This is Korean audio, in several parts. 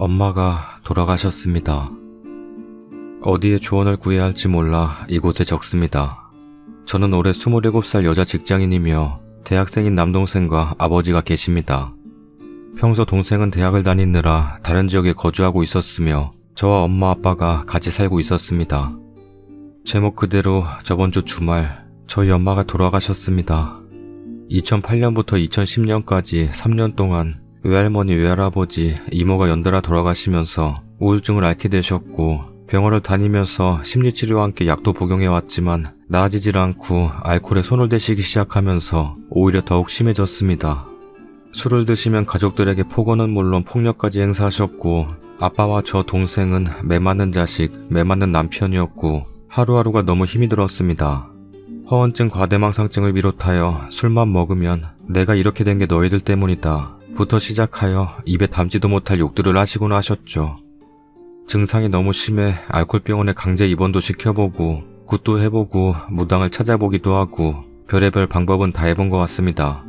엄마가 돌아가셨습니다. 어디에 조언을 구해야 할지 몰라 이곳에 적습니다. 저는 올해 27살 여자 직장인이며 대학생인 남동생과 아버지가 계십니다. 평소 동생은 대학을 다니느라 다른 지역에 거주하고 있었으며 저와 엄마 아빠가 같이 살고 있었습니다. 제목 그대로 저번 주 주말 저희 엄마가 돌아가셨습니다. 2008년부터 2010년까지 3년 동안 외할머니, 외할아버지, 이모가 연달아 돌아가시면서 우울증을 앓게 되셨고 병원을 다니면서 심리치료와 함께 약도 복용해왔지만 나아지질 않고 알코올에 손을 대시기 시작하면서 오히려 더욱 심해졌습니다. 술을 드시면 가족들에게 폭언은 물론 폭력까지 행사하셨고 아빠와 저 동생은 매 맞는 자식, 매 맞는 남편이었고 하루하루가 너무 힘이 들었습니다. 허언증, 과대망상증을 비롯하여 술만 먹으면 내가 이렇게 된 게 너희들 때문이다. 부터 시작하여 입에 담지도 못할 욕들을 하시곤 하셨죠. 증상이 너무 심해 알코올병원에 강제 입원도 시켜보고 굿도 해보고 무당을 찾아보기도 하고 별의별 방법은 다 해본 것 같습니다.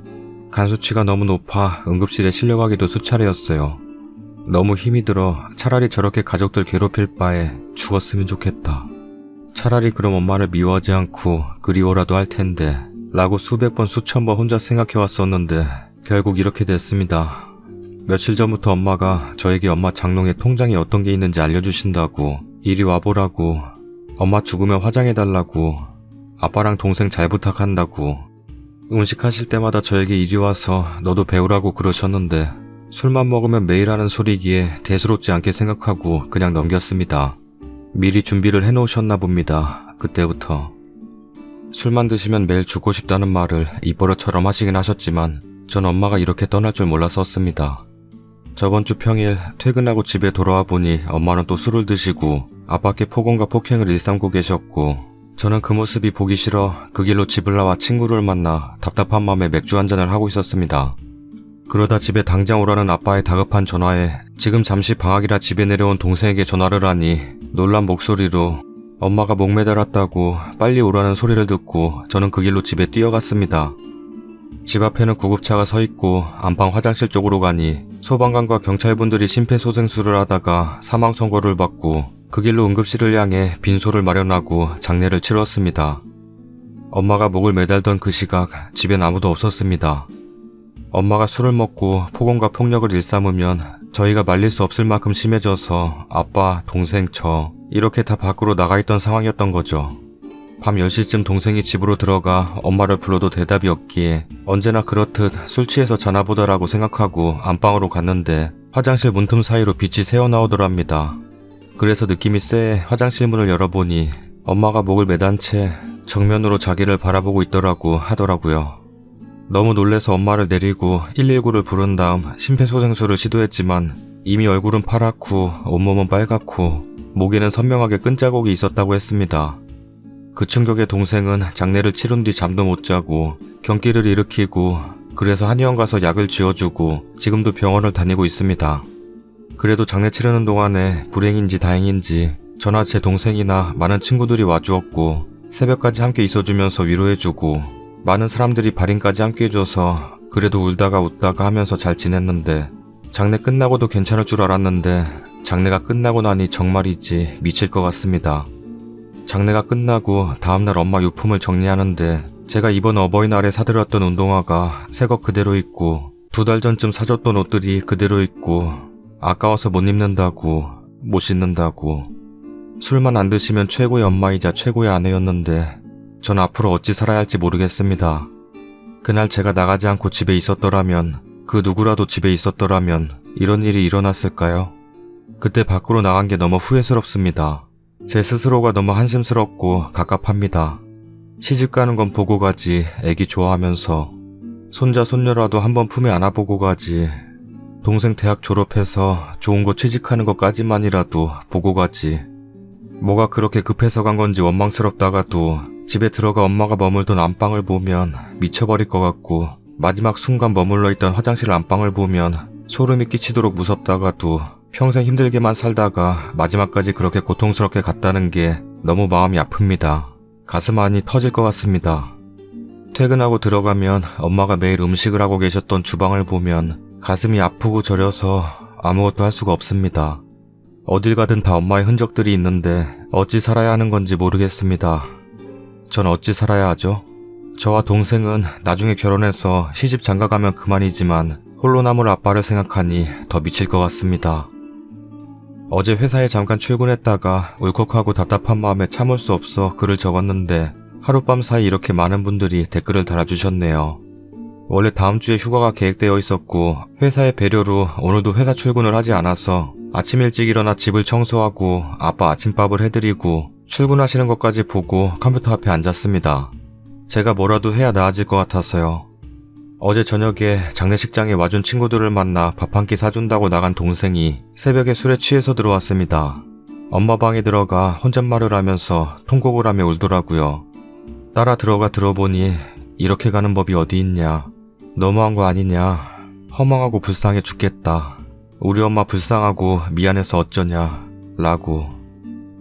간 수치가 너무 높아 응급실에 실려가기도 수차례였어요. 너무 힘이 들어 차라리 저렇게 가족들 괴롭힐 바에 죽었으면 좋겠다. 차라리 그럼 엄마를 미워하지 않고 그리워라도 할 텐데 라고 수백 번 수천 번 혼자 생각해 왔었는데 결국 이렇게 됐습니다. 며칠 전부터 엄마가 저에게 엄마 장롱에 통장에 어떤 게 있는지 알려주신다고 이리 와보라고 엄마 죽으면 화장해달라고 아빠랑 동생 잘 부탁한다고 음식 하실 때마다 저에게 이리 와서 너도 배우라고 그러셨는데 술만 먹으면 매일 하는 소리기에 대수롭지 않게 생각하고 그냥 넘겼습니다. 미리 준비를 해놓으셨나 봅니다. 그때부터. 술만 드시면 매일 죽고 싶다는 말을 입버릇처럼 하시긴 하셨지만 전 엄마가 이렇게 떠날 줄 몰랐었습니다. 저번 주 평일 퇴근하고 집에 돌아와 보니 엄마는 또 술을 드시고 아빠께 폭언과 폭행을 일삼고 계셨고 저는 그 모습이 보기 싫어 그 길로 집을 나와 친구를 만나 답답한 마음에 맥주 한 잔을 하고 있었습니다. 그러다 집에 당장 오라는 아빠의 다급한 전화에 지금 잠시 방학이라 집에 내려온 동생에게 전화를 하니 놀란 목소리로 엄마가 목매달았다고 빨리 오라는 소리를 듣고 저는 그 길로 집에 뛰어갔습니다. 집 앞에는 구급차가 서 있고 안방 화장실 쪽으로 가니 소방관과 경찰분들이 심폐소생술을 하다가 사망 선고를 받고 그 길로 응급실을 향해 빈소를 마련하고 장례를 치렀습니다. 엄마가 목을 매달던 그 시각 집엔 아무도 없었습니다. 엄마가 술을 먹고 폭언과 폭력을 일삼으면 저희가 말릴 수 없을 만큼 심해져서 아빠, 동생, 저 이렇게 다 밖으로 나가 있던 상황이었던 거죠. 밤 10시쯤 동생이 집으로 들어가 엄마를 불러도 대답이 없기에 언제나 그렇듯 술 취해서 자나 보다라고 생각하고 안방으로 갔는데 화장실 문틈 사이로 빛이 새어나오더랍니다. 그래서 느낌이 쎄 화장실 문을 열어보니 엄마가 목을 매단 채 정면으로 자기를 바라보고 있더라고 하더라고요. 너무 놀래서 엄마를 내리고 119를 부른 다음 심폐소생술을 시도했지만 이미 얼굴은 파랗고 온몸은 빨갛고 목에는 선명하게 끈자국이 있었다고 했습니다. 그 충격에 동생은 장례를 치른 뒤 잠도 못 자고 경기를 일으키고 그래서 한의원 가서 약을 지어주고 지금도 병원을 다니고 있습니다. 그래도 장례 치르는 동안에 불행인지 다행인지 저나 제 동생이나 많은 친구들이 와주었고 새벽까지 함께 있어주면서 위로해주고 많은 사람들이 발인까지 함께 해줘서 그래도 울다가 웃다가 하면서 잘 지냈는데 장례 끝나고도 괜찮을 줄 알았는데 장례가 끝나고 나니 정말이지 미칠 것 같습니다. 장례가 끝나고 다음날 엄마 유품을 정리하는데 제가 이번 어버이날에 사들였던 운동화가 새 것 그대로 있고 두 달 전쯤 사줬던 옷들이 그대로 있고 아까워서 못 입는다고 못 신는다고 술만 안 드시면 최고의 엄마이자 최고의 아내였는데 전 앞으로 어찌 살아야 할지 모르겠습니다. 그날 제가 나가지 않고 집에 있었더라면 그 누구라도 집에 있었더라면 이런 일이 일어났을까요? 그때 밖으로 나간 게 너무 후회스럽습니다. 제 스스로가 너무 한심스럽고 갑갑합니다. 시집 가는 건 보고 가지 애기 좋아하면서. 손자 손녀라도 한번 품에 안아보고 가지. 동생 대학 졸업해서 좋은 곳 취직하는 것까지만이라도 보고 가지. 뭐가 그렇게 급해서 간 건지 원망스럽다가도 집에 들어가 엄마가 머물던 안방을 보면 미쳐버릴 것 같고 마지막 순간 머물러 있던 화장실 안방을 보면 소름이 끼치도록 무섭다가도 평생 힘들게만 살다가 마지막까지 그렇게 고통스럽게 갔다는 게 너무 마음이 아픕니다. 가슴 안이 터질 것 같습니다. 퇴근하고 들어가면 엄마가 매일 음식을 하고 계셨던 주방을 보면 가슴이 아프고 저려서 아무것도 할 수가 없습니다. 어딜 가든 다 엄마의 흔적들이 있는데 어찌 살아야 하는 건지 모르겠습니다. 전 어찌 살아야 하죠? 저와 동생은 나중에 결혼해서 시집 장가가면 그만이지만 홀로 남을 아빠를 생각하니 더 미칠 것 같습니다. 어제 회사에 잠깐 출근했다가 울컥하고 답답한 마음에 참을 수 없어 글을 적었는데 하룻밤 사이 이렇게 많은 분들이 댓글을 달아주셨네요. 원래 다음 주에 휴가가 계획되어 있었고 회사의 배려로 오늘도 회사 출근을 하지 않아서 아침 일찍 일어나 집을 청소하고 아빠 아침밥을 해드리고 출근하시는 것까지 보고 컴퓨터 앞에 앉았습니다. 제가 뭐라도 해야 나아질 것 같아서요. 어제 저녁에 장례식장에 와준 친구들을 만나 밥 한 끼 사준다고 나간 동생이 새벽에 술에 취해서 들어왔습니다. 엄마 방에 들어가 혼잣말을 하면서 통곡을 하며 울더라고요. 따라 들어가 들어보니 이렇게 가는 법이 어디 있냐. 너무한 거 아니냐. 허망하고 불쌍해 죽겠다. 우리 엄마 불쌍하고 미안해서 어쩌냐. 라고.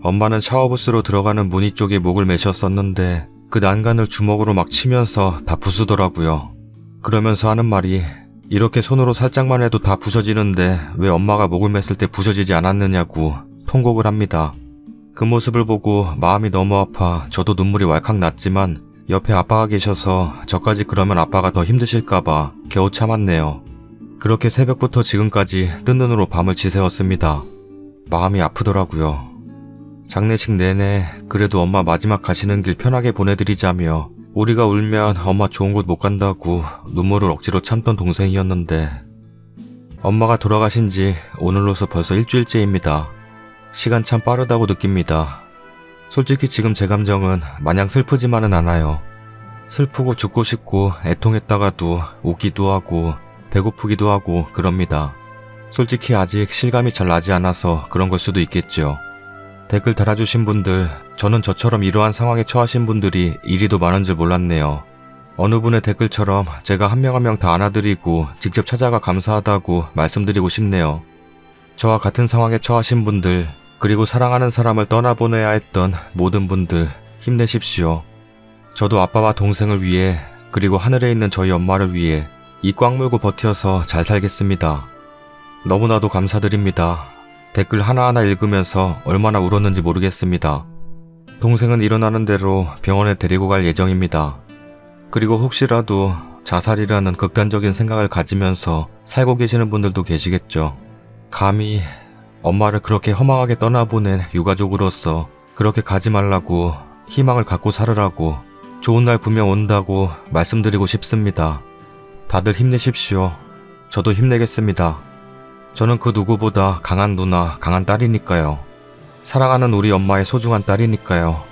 엄마는 샤워부스로 들어가는 문이 쪽에 목을 매셨었는데 그 난간을 주먹으로 막 치면서 다 부수더라고요. 그러면서 하는 말이 이렇게 손으로 살짝만 해도 다 부서지는데 왜 엄마가 목을 맸을 때 부서지지 않았느냐고 통곡을 합니다. 그 모습을 보고 마음이 너무 아파 저도 눈물이 왈칵 났지만 옆에 아빠가 계셔서 저까지 그러면 아빠가 더 힘드실까봐 겨우 참았네요. 그렇게 새벽부터 지금까지 뜬 눈으로 밤을 지새웠습니다. 마음이 아프더라고요. 장례식 내내 그래도 엄마 마지막 가시는 길 편하게 보내드리자며 우리가 울면 엄마 좋은 곳 못 간다고 눈물을 억지로 참던 동생이었는데 엄마가 돌아가신 지 오늘로서 벌써 일주일째입니다. 시간 참 빠르다고 느낍니다. 솔직히 지금 제 감정은 마냥 슬프지만은 않아요. 슬프고 죽고 싶고 애통했다가도 웃기도 하고 배고프기도 하고 그럽니다. 솔직히 아직 실감이 잘 나지 않아서 그런 걸 수도 있겠죠. 댓글 달아주신 분들, 저는 저처럼 이러한 상황에 처하신 분들이 이리도 많은 줄 몰랐네요. 어느 분의 댓글처럼 제가 한 명 한 명 다 안아드리고 직접 찾아가 감사하다고 말씀드리고 싶네요. 저와 같은 상황에 처하신 분들, 그리고 사랑하는 사람을 떠나보내야 했던 모든 분들, 힘내십시오. 저도 아빠와 동생을 위해, 그리고 하늘에 있는 저희 엄마를 위해 이 꽉 물고 버텨서 잘 살겠습니다. 너무나도 감사드립니다. 댓글 하나하나 읽으면서 얼마나 울었는지 모르겠습니다. 동생은 일어나는 대로 병원에 데리고 갈 예정입니다. 그리고 혹시라도 자살이라는 극단적인 생각을 가지면서 살고 계시는 분들도 계시겠죠. 감히 엄마를 그렇게 허망하게 떠나보낸 유가족으로서 그렇게 가지 말라고 희망을 갖고 살으라고 좋은 날 분명 온다고 말씀드리고 싶습니다. 다들 힘내십시오. 저도 힘내겠습니다. 저는 그 누구보다 강한 누나, 강한 딸이니까요. 사랑하는 우리 엄마의 소중한 딸이니까요.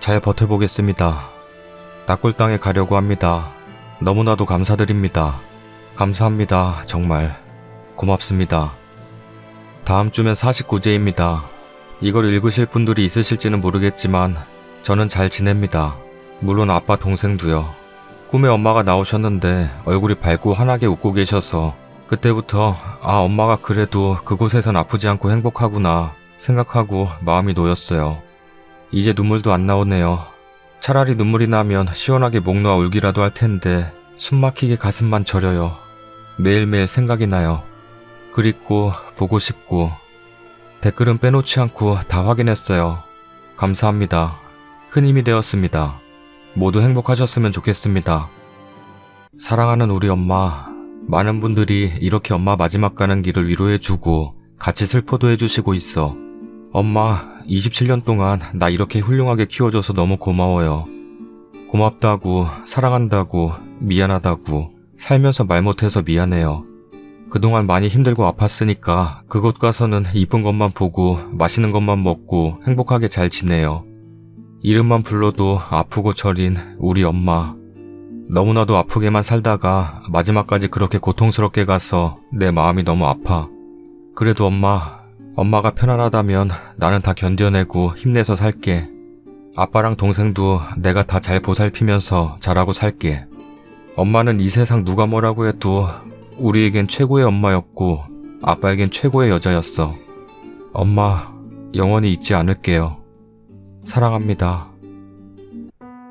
잘 버텨보겠습니다. 낙골당에 가려고 합니다. 너무나도 감사드립니다. 감사합니다. 정말. 고맙습니다. 다음 주면 49제입니다. 이걸 읽으실 분들이 있으실지는 모르겠지만 저는 잘 지냅니다. 물론 아빠 동생도요. 꿈에 엄마가 나오셨는데 얼굴이 밝고 환하게 웃고 계셔서 그때부터 아 엄마가 그래도 그곳에선 아프지 않고 행복하구나 생각하고 마음이 놓였어요. 이제 눈물도 안 나오네요. 차라리 눈물이 나면 시원하게 목 놓아 울기라도 할 텐데 숨 막히게 가슴만 저려요. 매일매일 생각이 나요. 그립고 보고 싶고 댓글은 빼놓지 않고 다 확인했어요. 감사합니다. 큰 힘이 되었습니다. 모두 행복하셨으면 좋겠습니다. 사랑하는 우리 엄마, 많은 분들이 이렇게 엄마 마지막 가는 길을 위로해주고 같이 슬퍼도 해주시고 있어. 엄마, 27년 동안 나 이렇게 훌륭하게 키워줘서 너무 고마워요. 고맙다고, 사랑한다고, 미안하다고, 살면서 말 못해서 미안해요. 그동안 많이 힘들고 아팠으니까 그곳 가서는 이쁜 것만 보고 맛있는 것만 먹고 행복하게 잘 지내요. 이름만 불러도 아프고 저린 우리 엄마. 너무나도 아프게만 살다가 마지막까지 그렇게 고통스럽게 가서 내 마음이 너무 아파. 그래도 엄마, 엄마가 편안하다면 나는 다 견뎌내고 힘내서 살게. 아빠랑 동생도 내가 다 잘 보살피면서 잘하고 살게. 엄마는 이 세상 누가 뭐라고 해도 우리에겐 최고의 엄마였고 아빠에겐 최고의 여자였어. 엄마, 영원히 잊지 않을게요. 사랑합니다.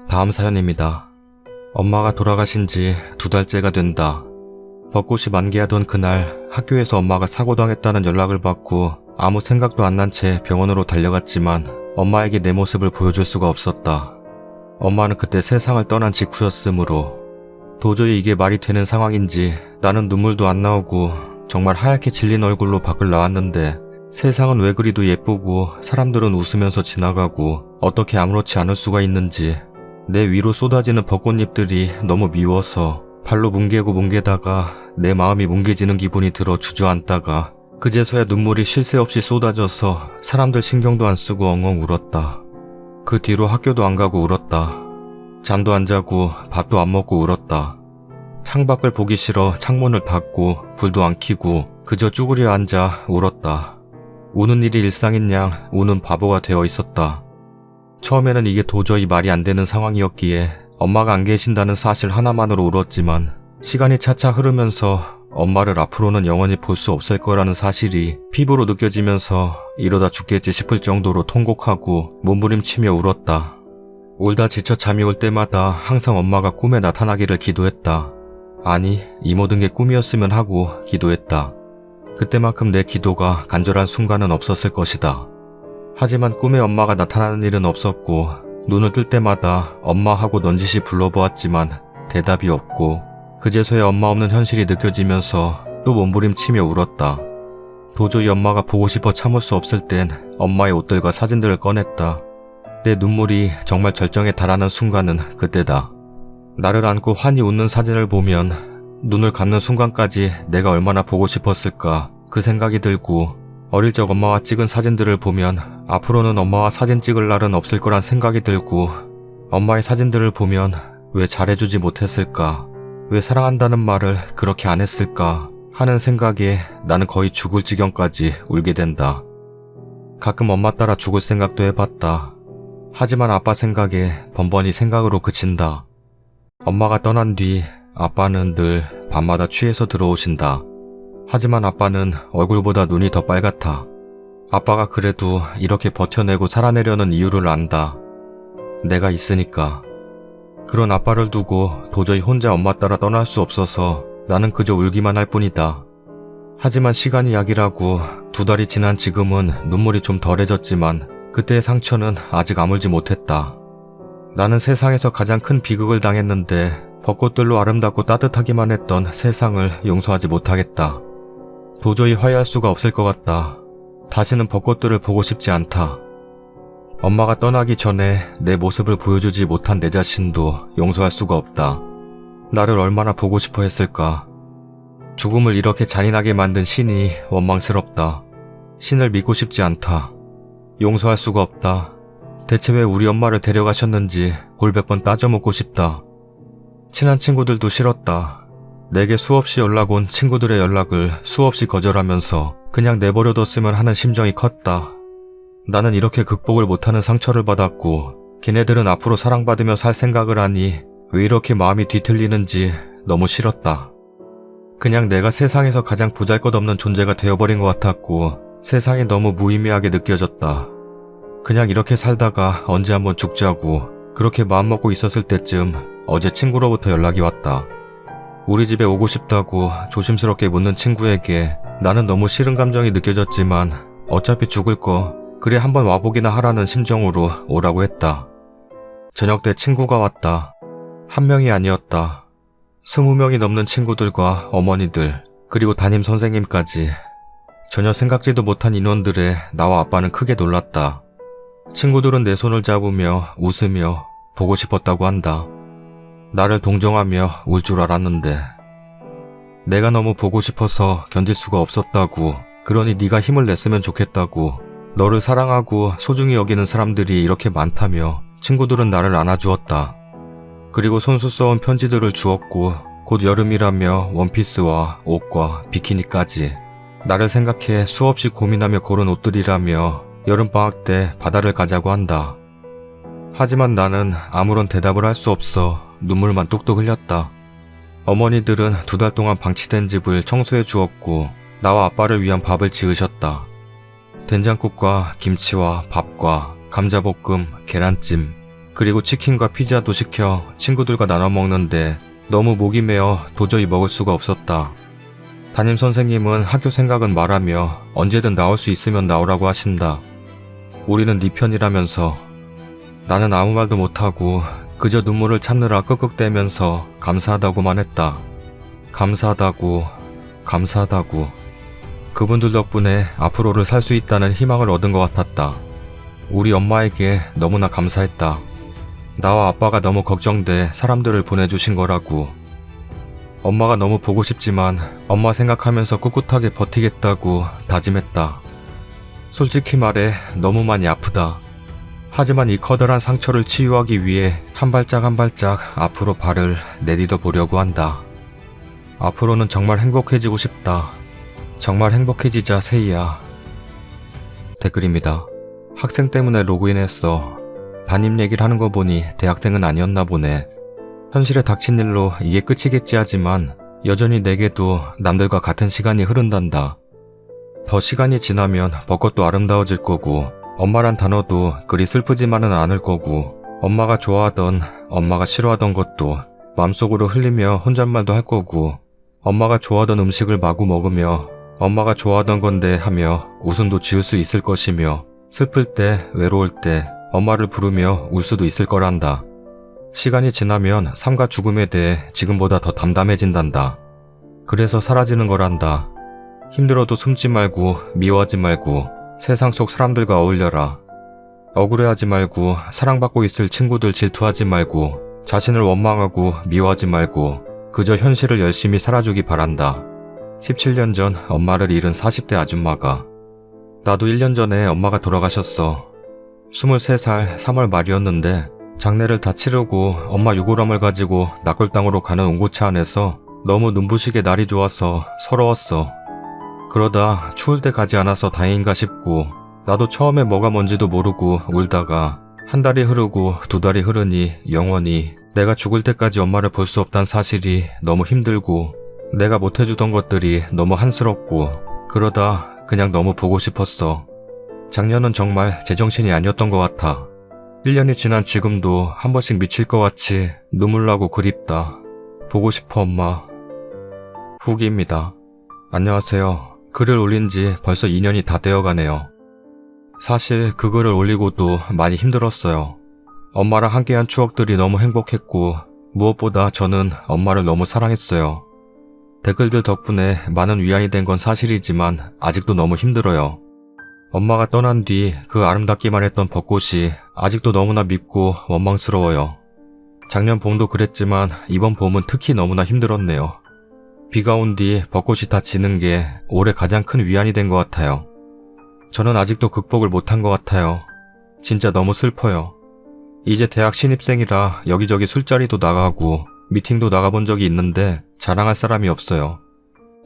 다음 사연입니다. 엄마가 돌아가신 지 두 달째가 된다. 벚꽃이 만개하던 그날 학교에서 엄마가 사고당했다는 연락을 받고 아무 생각도 안 난 채 병원으로 달려갔지만 엄마에게 내 모습을 보여줄 수가 없었다. 엄마는 그때 세상을 떠난 직후였으므로 도저히 이게 말이 되는 상황인지 나는 눈물도 안 나오고 정말 하얗게 질린 얼굴로 밖을 나왔는데 세상은 왜 그리도 예쁘고 사람들은 웃으면서 지나가고 어떻게 아무렇지 않을 수가 있는지 내 위로 쏟아지는 벚꽃잎들이 너무 미워서 발로 뭉개고 뭉개다가 내 마음이 뭉개지는 기분이 들어 주저앉다가 그제서야 눈물이 쉴 새 없이 쏟아져서 사람들 신경도 안 쓰고 엉엉 울었다. 그 뒤로 학교도 안 가고 울었다. 잠도 안 자고 밥도 안 먹고 울었다. 창밖을 보기 싫어 창문을 닫고 불도 안 켜고 그저 쭈그려 앉아 울었다. 우는 일이 일상인 양 우는 바보가 되어 있었다. 처음에는 이게 도저히 말이 안 되는 상황이었기에 엄마가 안 계신다는 사실 하나만으로 울었지만 시간이 차차 흐르면서 엄마를 앞으로는 영원히 볼 수 없을 거라는 사실이 피부로 느껴지면서 이러다 죽겠지 싶을 정도로 통곡하고 몸부림치며 울었다. 울다 지쳐 잠이 올 때마다 항상 엄마가 꿈에 나타나기를 기도했다. 아니, 이 모든 게 꿈이었으면 하고 기도했다. 그때만큼 내 기도가 간절한 순간은 없었을 것이다. 하지만 꿈에 엄마가 나타나는 일은 없었고 눈을 뜰 때마다 엄마하고 넌지시 불러보았지만 대답이 없고 그제서야 엄마 없는 현실이 느껴지면서 또 몸부림치며 울었다. 도저히 엄마가 보고 싶어 참을 수 없을 땐 엄마의 옷들과 사진들을 꺼냈다. 내 눈물이 정말 절정에 달하는 순간은 그때다. 나를 안고 환히 웃는 사진을 보면 눈을 감는 순간까지 내가 얼마나 보고 싶었을까 그 생각이 들고 어릴 적 엄마와 찍은 사진들을 보면 앞으로는 엄마와 사진 찍을 날은 없을 거란 생각이 들고 엄마의 사진들을 보면 왜 잘해주지 못했을까 왜 사랑한다는 말을 그렇게 안 했을까 하는 생각에 나는 거의 죽을 지경까지 울게 된다. 가끔 엄마 따라 죽을 생각도 해봤다. 하지만 아빠 생각에 번번이 생각으로 그친다. 엄마가 떠난 뒤 아빠는 늘 밤마다 취해서 들어오신다. 하지만 아빠는 얼굴보다 눈이 더 빨갛다. 아빠가 그래도 이렇게 버텨내고 살아내려는 이유를 안다. 내가 있으니까. 그런 아빠를 두고 도저히 혼자 엄마 따라 떠날 수 없어서 나는 그저 울기만 할 뿐이다. 하지만 시간이 약이라고 두 달이 지난 지금은 눈물이 좀 덜해졌지만 그때의 상처는 아직 아물지 못했다. 나는 세상에서 가장 큰 비극을 당했는데 벚꽃들로 아름답고 따뜻하기만 했던 세상을 용서하지 못하겠다. 도저히 화해할 수가 없을 것 같다. 다시는 벚꽃들을 보고 싶지 않다. 엄마가 떠나기 전에 내 모습을 보여주지 못한 내 자신도 용서할 수가 없다. 나를 얼마나 보고 싶어 했을까. 죽음을 이렇게 잔인하게 만든 신이 원망스럽다. 신을 믿고 싶지 않다. 용서할 수가 없다. 대체 왜 우리 엄마를 데려가셨는지 골백 번 따져묻고 싶다. 친한 친구들도 싫었다. 내게 수없이 연락 온 친구들의 연락을 수없이 거절하면서 그냥 내버려뒀으면 하는 심정이 컸다. 나는 이렇게 극복을 못하는 상처를 받았고 걔네들은 앞으로 사랑받으며 살 생각을 하니 왜 이렇게 마음이 뒤틀리는지 너무 싫었다. 그냥 내가 세상에서 가장 보잘것없는 존재가 되어버린 것 같았고 세상이 너무 무의미하게 느껴졌다. 그냥 이렇게 살다가 언제 한번 죽자고 그렇게 마음먹고 있었을 때쯤 어제 친구로부터 연락이 왔다. 우리 집에 오고 싶다고 조심스럽게 묻는 친구에게 나는 너무 싫은 감정이 느껴졌지만 어차피 죽을 거 그래 한번 와보기나 하라는 심정으로 오라고 했다. 저녁 때 친구가 왔다. 한 명이 아니었다. 스무 명이 넘는 친구들과 어머니들 그리고 담임 선생님까지 전혀 생각지도 못한 인원들에 나와 아빠는 크게 놀랐다. 친구들은 내 손을 잡으며 웃으며 보고 싶었다고 한다. 나를 동정하며 울 줄 알았는데 내가 너무 보고 싶어서 견딜 수가 없었다고 그러니 네가 힘을 냈으면 좋겠다고 너를 사랑하고 소중히 여기는 사람들이 이렇게 많다며 친구들은 나를 안아주었다. 그리고 손수 써온 편지들을 주었고 곧 여름이라며 원피스와 옷과 비키니까지 나를 생각해 수없이 고민하며 고른 옷들이라며 여름방학 때 바다를 가자고 한다. 하지만 나는 아무런 대답을 할 수 없어 눈물만 뚝뚝 흘렸다. 어머니들은 두 달 동안 방치된 집을 청소해 주었고 나와 아빠를 위한 밥을 지으셨다. 된장국과 김치와 밥과 감자볶음, 계란찜, 그리고 치킨과 피자도 시켜 친구들과 나눠 먹는데 너무 목이 메어 도저히 먹을 수가 없었다. 담임 선생님은 학교 생각은 말하며 언제든 나올 수 있으면 나오라고 하신다. 우리는 네 편이라면서 나는 아무 말도 못하고 그저 눈물을 참느라 끄끄대면서 감사하다고만 했다. 감사하다고, 감사하다고. 그분들 덕분에 앞으로를 살 수 있다는 희망을 얻은 것 같았다. 우리 엄마에게 너무나 감사했다. 나와 아빠가 너무 걱정돼 사람들을 보내주신 거라고. 엄마가 너무 보고 싶지만 엄마 생각하면서 꿋꿋하게 버티겠다고 다짐했다. 솔직히 말해 너무 많이 아프다. 하지만 이 커다란 상처를 치유하기 위해 한 발짝 한 발짝 앞으로 발을 내딛어 보려고 한다. 앞으로는 정말 행복해지고 싶다. 정말 행복해지자 세이야. 댓글입니다. 학생 때문에 로그인했어. 담임 얘기를 하는 거 보니 대학생은 아니었나 보네. 현실에 닥친 일로 이게 끝이겠지 하지만 여전히 내게도 남들과 같은 시간이 흐른단다. 더 시간이 지나면 벚꽃도 아름다워질 거고 엄마란 단어도 그리 슬프지만은 않을 거고 엄마가 좋아하던 엄마가 싫어하던 것도 마음속으로 흘리며 혼잣말도 할 거고 엄마가 좋아하던 음식을 마구 먹으며 엄마가 좋아하던 건데 하며 웃음도 지을 수 있을 것이며 슬플 때 외로울 때 엄마를 부르며 울 수도 있을 거란다. 시간이 지나면 삶과 죽음에 대해 지금보다 더 담담해진단다. 그래서 사라지는 거란다. 힘들어도 숨지 말고 미워하지 말고 세상 속 사람들과 어울려라. 억울해하지 말고 사랑받고 있을 친구들 질투하지 말고 자신을 원망하고 미워하지 말고 그저 현실을 열심히 살아주기 바란다. 17년 전 엄마를 잃은 40대 아줌마가 나도 1년 전에 엄마가 돌아가셨어. 23살 3월 말이었는데 장례를 다 치르고 엄마 유골함을 가지고 낙골당으로 가는 옹고차 안에서 너무 눈부시게 날이 좋아서 서러웠어. 그러다 추울 때 가지 않아서 다행인가 싶고 나도 처음에 뭐가 뭔지도 모르고 울다가 한 달이 흐르고 두 달이 흐르니 영원히 내가 죽을 때까지 엄마를 볼 수 없다는 사실이 너무 힘들고 내가 못해주던 것들이 너무 한스럽고 그러다 그냥 너무 보고 싶었어. 작년은 정말 제정신이 아니었던 것 같아. 1년이 지난 지금도 한 번씩 미칠 것 같이 눈물 나고 그립다. 보고 싶어 엄마. 후기입니다. 안녕하세요. 글을 올린 지 벌써 2년이 다 되어 가네요. 사실 그 글을 올리고도 많이 힘들었어요. 엄마랑 함께한 추억들이 너무 행복했고 무엇보다 저는 엄마를 너무 사랑했어요. 댓글들 덕분에 많은 위안이 된 건 사실이지만 아직도 너무 힘들어요. 엄마가 떠난 뒤 그 아름답기만 했던 벚꽃이 아직도 너무나 밉고 원망스러워요. 작년 봄도 그랬지만 이번 봄은 특히 너무나 힘들었네요. 비가 온 뒤 벚꽃이 다 지는 게 올해 가장 큰 위안이 된 것 같아요. 저는 아직도 극복을 못한 것 같아요. 진짜 너무 슬퍼요. 이제 대학 신입생이라 여기저기 술자리도 나가고 미팅도 나가본 적이 있는데 자랑할 사람이 없어요.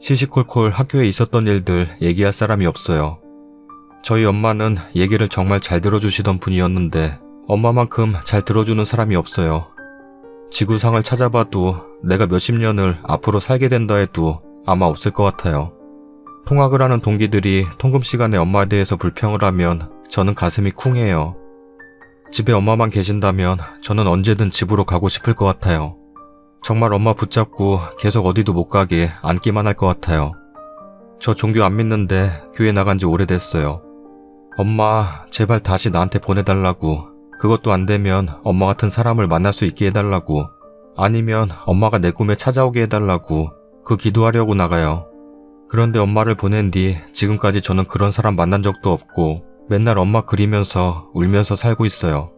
시시콜콜 학교에 있었던 일들 얘기할 사람이 없어요. 저희 엄마는 얘기를 정말 잘 들어주시던 분이었는데 엄마만큼 잘 들어주는 사람이 없어요. 지구상을 찾아봐도 내가 몇십 년을 앞으로 살게 된다 해도 아마 없을 것 같아요. 통학을 하는 동기들이 통금 시간에 엄마에 대해서 불평을 하면 저는 가슴이 쿵해요. 집에 엄마만 계신다면 저는 언제든 집으로 가고 싶을 것 같아요. 정말 엄마 붙잡고 계속 어디도 못 가게 안기만 할 것 같아요. 저 종교 안 믿는데 교회 나간 지 오래됐어요. 엄마, 제발 다시 나한테 보내달라고. 그것도 안 되면 엄마 같은 사람을 만날 수 있게 해달라고. 아니면 엄마가 내 꿈에 찾아오게 해달라고. 그 기도하려고 나가요. 그런데 엄마를 보낸 뒤 지금까지 저는 그런 사람 만난 적도 없고 맨날 엄마 그리면서 울면서 살고 있어요.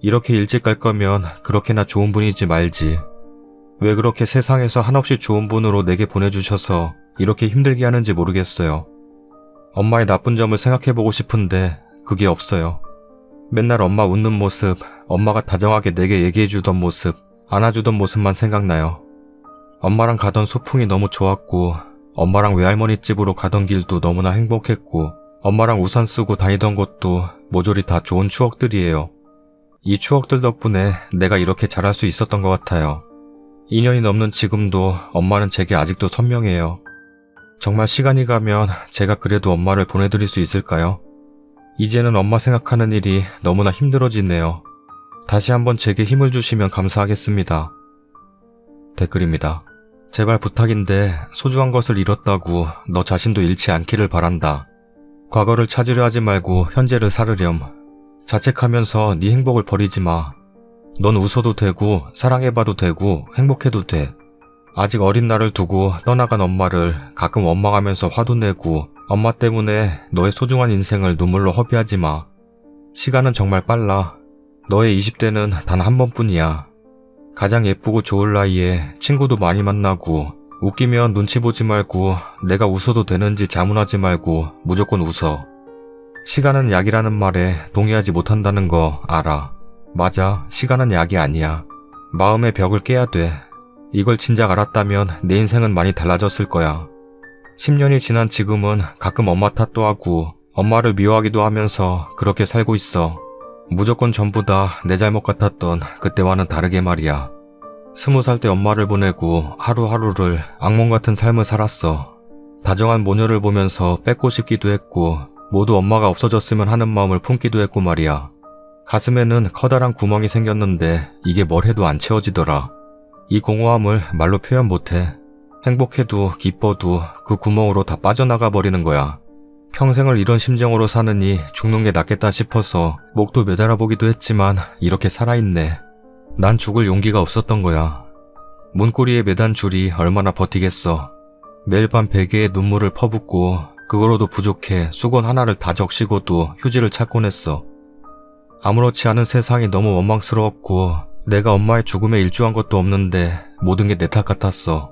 이렇게 일찍 갈 거면 그렇게나 좋은 분이지 말지. 왜 그렇게 세상에서 한없이 좋은 분으로 내게 보내주셔서 이렇게 힘들게 하는지 모르겠어요. 엄마의 나쁜 점을 생각해보고 싶은데 그게 없어요. 맨날 엄마 웃는 모습, 엄마가 다정하게 내게 얘기해주던 모습, 안아주던 모습만 생각나요. 엄마랑 가던 소풍이 너무 좋았고, 엄마랑 외할머니 집으로 가던 길도 너무나 행복했고, 엄마랑 우산 쓰고 다니던 것도 모조리 다 좋은 추억들이에요. 이 추억들 덕분에 내가 이렇게 잘할 수 있었던 것 같아요. 2년이 넘는 지금도 엄마는 제게 아직도 선명해요. 정말 시간이 가면 제가 그래도 엄마를 보내드릴 수 있을까요? 이제는 엄마 생각하는 일이 너무나 힘들어지네요. 다시 한번 제게 힘을 주시면 감사하겠습니다. 댓글입니다. 제발 부탁인데 소중한 것을 잃었다고 너 자신도 잃지 않기를 바란다. 과거를 찾으려 하지 말고 현재를 살으렴. 자책하면서 네 행복을 버리지 마. 넌 웃어도 되고 사랑해봐도 되고 행복해도 돼. 아직 어린 나를 두고 떠나간 엄마를 가끔 원망하면서 화도 내고 엄마 때문에 너의 소중한 인생을 눈물로 허비하지 마. 시간은 정말 빨라. 너의 20대는 단 한 번뿐이야. 가장 예쁘고 좋을 나이에 친구도 많이 만나고 웃기면 눈치 보지 말고 내가 웃어도 되는지 자문하지 말고 무조건 웃어. 시간은 약이라는 말에 동의하지 못한다는 거 알아. 맞아. 시간은 약이 아니야. 마음의 벽을 깨야 돼. 이걸 진작 알았다면 내 인생은 많이 달라졌을 거야. 10년이 지난 지금은 가끔 엄마 탓도 하고 엄마를 미워하기도 하면서 그렇게 살고 있어. 무조건 전부 다 내 잘못 같았던 그때와는 다르게 말이야. 스무 살 때 엄마를 보내고 하루하루를 악몽 같은 삶을 살았어. 다정한 모녀를 보면서 뺏고 싶기도 했고 모두 엄마가 없어졌으면 하는 마음을 품기도 했고 말이야. 가슴에는 커다란 구멍이 생겼는데 이게 뭘 해도 안 채워지더라. 이 공허함을 말로 표현 못해. 행복해도 기뻐도 그 구멍으로 다 빠져나가 버리는 거야. 평생을 이런 심정으로 사느니 죽는 게 낫겠다 싶어서 목도 매달아 보기도 했지만 이렇게 살아있네. 난 죽을 용기가 없었던 거야. 문고리에 매단 줄이 얼마나 버티겠어. 매일 밤 베개에 눈물을 퍼붓고 그거로도 부족해 수건 하나를 다 적시고도 휴지를 찾곤 했어. 아무렇지 않은 세상이 너무 원망스러웠고 내가 엄마의 죽음에 일조한 것도 없는데 모든 게 내 탓 같았어.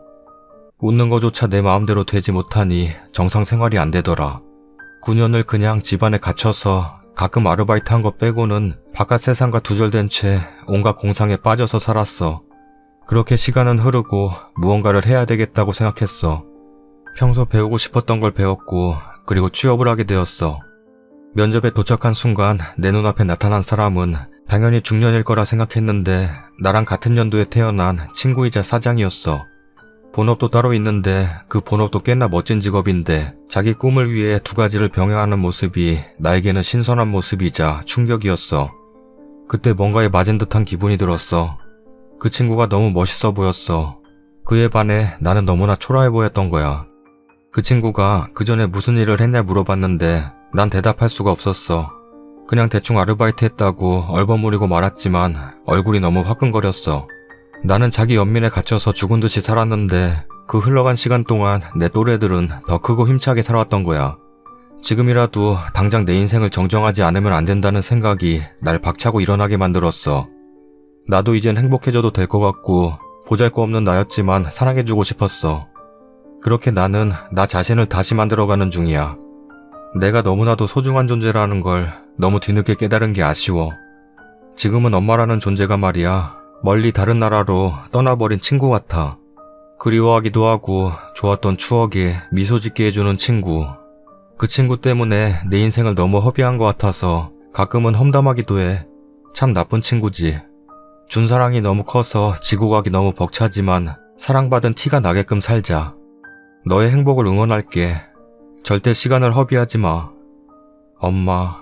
웃는 거조차 내 마음대로 되지 못하니 정상 생활이 안 되더라. 9년을 그냥 집안에 갇혀서 가끔 아르바이트 한거 빼고는 바깥 세상과 두절된 채 온갖 공상에 빠져서 살았어. 그렇게 시간은 흐르고 무언가를 해야 되겠다고 생각했어. 평소 배우고 싶었던 걸 배웠고 그리고 취업을 하게 되었어. 면접에 도착한 순간 내 눈앞에 나타난 사람은 당연히 중년일 거라 생각했는데 나랑 같은 연도에 태어난 친구이자 사장이었어. 본업도 따로 있는데 그 본업도 꽤나 멋진 직업인데 자기 꿈을 위해 두 가지를 병행하는 모습이 나에게는 신선한 모습이자 충격이었어. 그때 뭔가에 맞은 듯한 기분이 들었어. 그 친구가 너무 멋있어 보였어. 그에 반해 나는 너무나 초라해 보였던 거야. 그 친구가 그 전에 무슨 일을 했냐 물어봤는데 난 대답할 수가 없었어. 그냥 대충 아르바이트 했다고 얼버무리고 말았지만 얼굴이 너무 화끈거렸어. 나는 자기 연민에 갇혀서 죽은 듯이 살았는데 그 흘러간 시간 동안 내 또래들은 더 크고 힘차게 살았던 거야. 지금이라도 당장 내 인생을 정정하지 않으면 안 된다는 생각이 날 박차고 일어나게 만들었어. 나도 이젠 행복해져도 될 것 같고 보잘것없는 나였지만 사랑해주고 싶었어. 그렇게 나는 나 자신을 다시 만들어가는 중이야. 내가 너무나도 소중한 존재라는 걸 너무 뒤늦게 깨달은 게 아쉬워. 지금은 엄마라는 존재가 말이야. 멀리 다른 나라로 떠나버린 친구 같아. 그리워하기도 하고 좋았던 추억에 미소 짓게 해주는 친구. 그 친구 때문에 내 인생을 너무 허비한 것 같아서 가끔은 험담하기도 해. 참 나쁜 친구지. 준 사랑이 너무 커서 지고 가기 너무 벅차지만 사랑받은 티가 나게끔 살자. 너의 행복을 응원할게. 절대 시간을 허비하지 마. 엄마.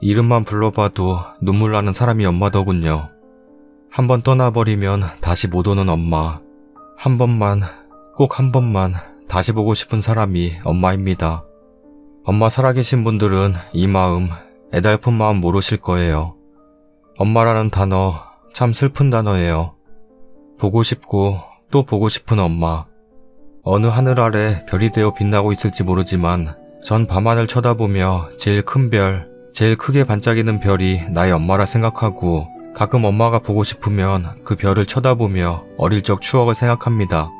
이름만 불러봐도 눈물 나는 사람이 엄마더군요. 한 번 떠나버리면 다시 못 오는 엄마. 한 번만, 꼭 한 번만 다시 보고 싶은 사람이 엄마입니다. 엄마 살아계신 분들은 이 마음, 애달픈 마음 모르실 거예요. 엄마라는 단어, 참 슬픈 단어예요. 보고 싶고 또 보고 싶은 엄마. 어느 하늘 아래 별이 되어 빛나고 있을지 모르지만 전 밤하늘 쳐다보며 제일 큰 별, 제일 크게 반짝이는 별이 나의 엄마라 생각하고 가끔 엄마가 보고 싶으면 그 별을 쳐다보며 어릴 적 추억을 생각합니다.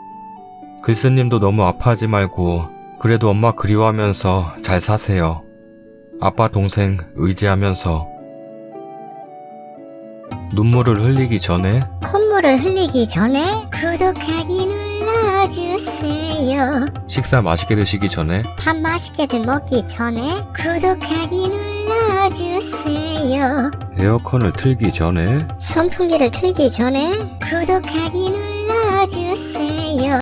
글쓰님도 너무 아파하지 말고 그래도 엄마 그리워하면서 잘 사세요. 아빠 동생 의지하면서 눈물을 흘리기 전에 콧물을 흘리기 전에 구독하기 눌러주세요. 식사 맛있게 드시기 전에 밥 맛있게들 먹기 전에 구독하기 눌러주세요. 에어컨을 틀기 전에 선풍기를 틀기 전에 구독하기 눌러주세요.